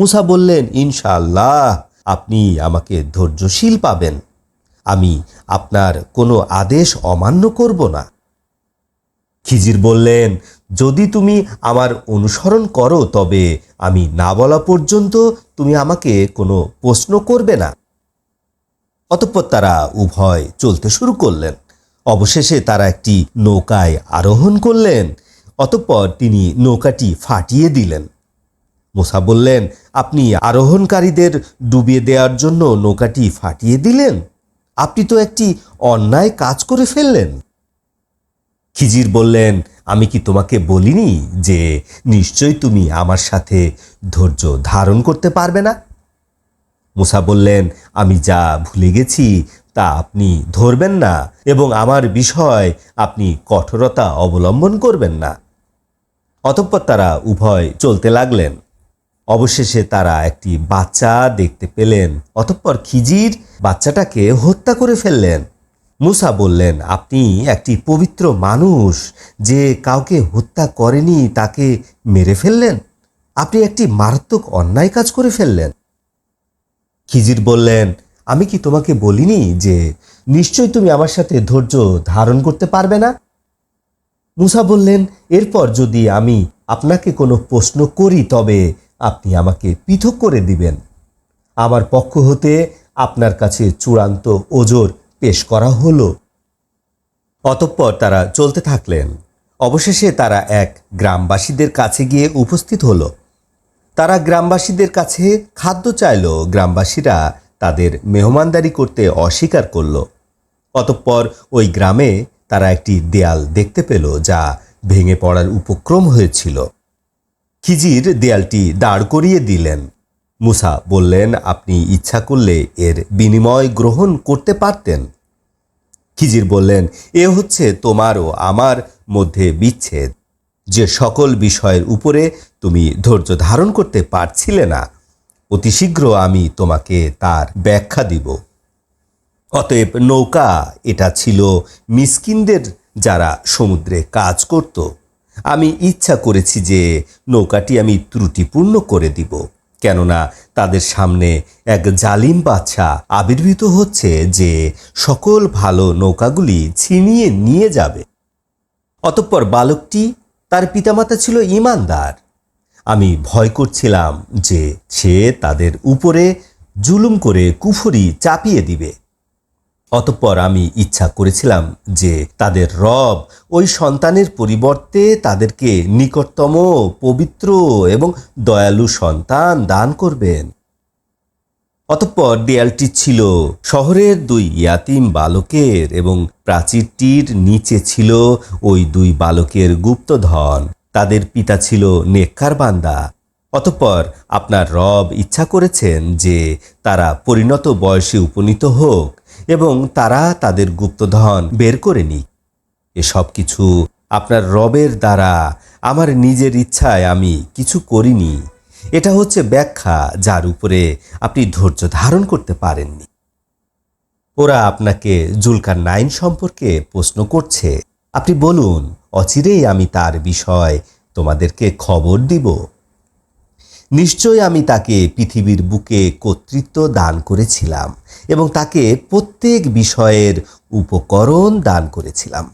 মুসা বললেন, ইনশাআল্লাহ, আপনি আমাকে ধৈর্যশীল পাবেন। আমি আপনার কোনো আদেশ অমান্য করব না। খিজির বললেন, যদি তুমি আমার অনুসরণ করো, তবে আমি না বলা পর্যন্ত তুমি আমাকে কোনো প্রশ্ন করবে না। অতঃপর তারা উভয় চলতে শুরু করলেন। অবশেষে তারা একটি নৌকায় আরোহণ করলেন। অতঃপর তিনি নৌকাটি ফাটিয়ে দিলেন। মোসা বললেন, আপনি আরোহণকারীদের ডুবিয়ে দেওয়ার জন্য নৌকাটি ফাটিয়ে দিলেন? আপনি তো একটি অন্যায় কাজ করে ফেললেন। খিজির বললেন, আমি কি তোমাকে বলিনি যে নিশ্চয়ই তুমি আমার সাথে ধৈর্য ধারণ করতে পারবে না? মুসা বললেন, আমি যা ভুলে গেছি তা আপনি ধরবেন না এবং আমার বিষয় আপনি কঠোরতা অবলম্বন করবেন না। অতঃপর তারা উভয় চলতে লাগলেন। অবশেষে তারা একটি বাচ্চা দেখতে পেলেন, অতঃপর খিজির বাচ্চাটাকে হত্যা করে ফেললেন। মুসা বললেন, আপনি একটি পবিত্র মানুষ, যে কাউকে হত্যা করেনি তাকে মেরে ফেললেন? আপনি একটি মারাত্মক অন্যায় কাজ করে ফেললেন। খিজির বললেন, আমি কি তোমাকে বলিনি যে নিশ্চয়ই তুমি আমার সাথে ধৈর্য ধারণ করতে পারবে না? মুসা বললেন, এরপর যদি আমি আপনাকে কোনো প্রশ্ন করি, তবে আপনি আমাকে পৃথক করে দিবেন। আমার পক্ষ হতে আপনার কাছে চূড়ান্ত ওজোর পেশ করা হলো। অতঃপর তারা চলতে থাকলেন। অবশেষে তারা এক গ্রামবাসীদের কাছে গিয়ে উপস্থিত হলো। তারা গ্রামবাসীদের কাছে খাদ্য চাইল। গ্রামবাসীরা তাদের মেহমানদারি করতে অস্বীকার করল। অতঃপর ওই গ্রামে তারা একটি দেয়াল দেখতে পেল, যা ভেঙে পড়ার উপক্রম হয়েছিল। খিজির দেয়ালটি দাঁড় করিয়ে দিলেন। মুসা বললেন, আপনি ইচ্ছা করলে এর বিনিময় গ্রহণ করতে পারতেন। খিজির বললেন, এ হচ্ছে তোমার ও আমার মধ্যে বিচ্ছেদ। যে সকল বিষয়ের উপরে তুমি ধৈর্য ধারণ করতে পারছিলে না, অতি শীঘ্র আমি তোমাকে তার ব্যাখ্যা দিব। অতএব নৌকা এটা ছিল মিসকিনদের যারা সমুদ্রে কাজ করত। আমি ইচ্ছা করেছি যে নৌকাটি আমি ত্রুটিপূর্ণ করে দিব, কেননা তাদের সামনে এক জালিম বাচ্চা আবির্ভূত হচ্ছে যে সকল ভালো নৌকাগুলি ছিনিয়ে নিয়ে যাবে। অতঃপর বালকটি তার পিতামাতা ছিল ইমানদার। আমি ভয় করছিলাম যে সে তাদের উপরে জুলুম করে কুফরি চাপিয়ে দিবে। অতঃপর আমি ইচ্ছা করেছিলাম যে তাদের রব ওই সন্তানের পরিবর্তে তাদেরকে নিকটতম, পবিত্র এবং দয়ালু সন্তান দান করবেন। অতঃপর দেয়ালটি ছিল শহরের দুই ইয়াতিম বালকের এবং প্রাচীরটির নিচে ছিল ওই দুই বালকের গুপ্তধন। তাদের পিতা ছিল নেককার বান্দা। অতঃপর আপনার রব ইচ্ছা করেছেন যে তারা পরিণত বয়সে উপনীত হোক। এবং তারা তাদের গুপ্তধন বের করে নিক। এসব কিছু আপনার রবের দ্বারা, আমার নিজের ইচ্ছায় আমি কিছু করিনি। এটা হচ্ছে ব্যাখ্যা যার উপরে আপনি ধৈর্য ধারণ করতে পারেননি। ওরা আপনাকে জুলকার নাইন সম্পর্কে প্রশ্ন করছে। আপনি বলুন, অচিরেই আমি তার বিষয় তোমাদেরকে খবর দিব। নিশ্চয় আমি তাকে পৃথিবীর বুকে কর্তৃত্ব দান করেছিলাম এবং তাকে প্রত্যেক বিষয়ের উপকরণ দান করেছিলাম।